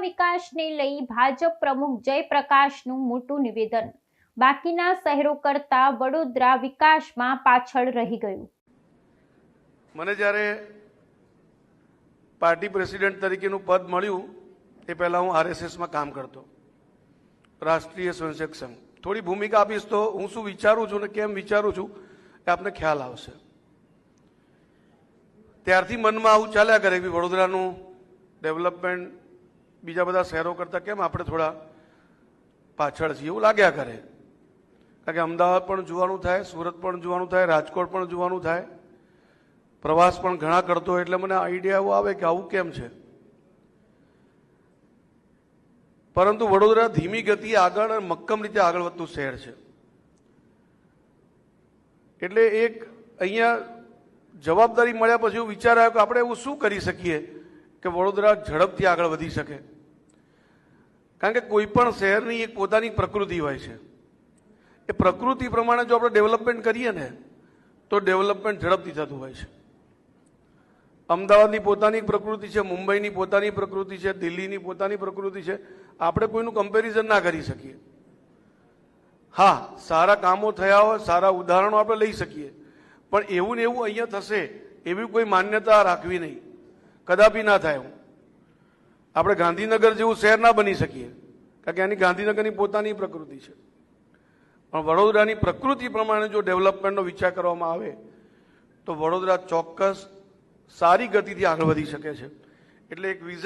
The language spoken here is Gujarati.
વિકાસને લઈ ભાજપ પ્રમુખ જયપ્રકાશનું મોટું નિવેદન. બાકીના શહેરો કરતા વડોદરા વિકાસમાં પાછળ રહી ગયું. મને જ્યારે પાર્ટી પ્રેસિડેન્ટ તરીકેનું પદ મળ્યું એ પહેલાં હું આરએસએસમાં કામ કરતો. રાષ્ટ્રીય સ્વયંસેવક સંઘ. થોડી ભૂમિકા આપીશ તો હું શું વિચારું છું ને કેમ વિચારું છું, એ આપને ખ્યાલ આવશે. ત્યારથી મનમાં આવું ચાલ્યા કરે કે વડોદરાનું ડેવલપમેન્ટ બીજા બધા શહેરો કરતાં કેમ આપણે થોડા પાછળ છીએ? એવું લાગ્યા કરે. કારણ કે અમદાવાદ પણ જોવાનું થાય, સુરત પણ જોવાનું થાય, રાજકોટ પણ જોવાનું થાય. પ્રવાસ પણ ઘણા કરતો એટલે મને આઈડિયા એવો આવે કે આવું કેમ છે. પરંતુ વડોદરા ધીમી ગતિ આગળ અને મક્કમ રીતે આગળ વધતું શહેર છે. એટલે એક અહીંયા જવાબદારી મળ્યા પછી એવું વિચાર આવ્યો કે આપણે એવું શું કરી શકીએ? કે વડોદરા ઝડપથી આગળ વધી શકે. કારણ કે કોઈ પણ શહેરની એક પોતાની પ્રકૃતિ હોય છે. એ પ્રકૃતિ પ્રમાણે જો આપણે ડેવલપમેન્ટ કરીએ ને, તો ડેવલપમેન્ટ ઝડપથી થતું હોય છે. અમદાવાદની પોતાની પ્રકૃતિ છે, મુંબઈની પોતાની પ્રકૃતિ છે, દિલ્હીની પોતાની પ્રકૃતિ છે, આપણે કોઈનું કમ્પેરિઝન ના કરી શકીએ. હા, સારા કામો થયા હોય, સારા ઉદાહરણો આપણે લઈ શકીએ. પણ એવું ને એવું અહીંયા થશે, એવી કોઈ માન્યતા રાખવી નહીં. કદાપી ના થાય હું. આપણે ગાંધીનગર જેવું શહેર ના બની શકીએ. કારણ કે એની ગાંધીનગરની પોતાની પ્રકૃતિ છે. પણ વડોદરાની પ્રકૃતિ પ્રમાણે જો ડેવલપમેન્ટનો વિચાર કરવામાં આવે, તો વડોદરા ચોક્કસ સારી ગતિથી આગળ વધી શકે છે. એટલે એક વિઝન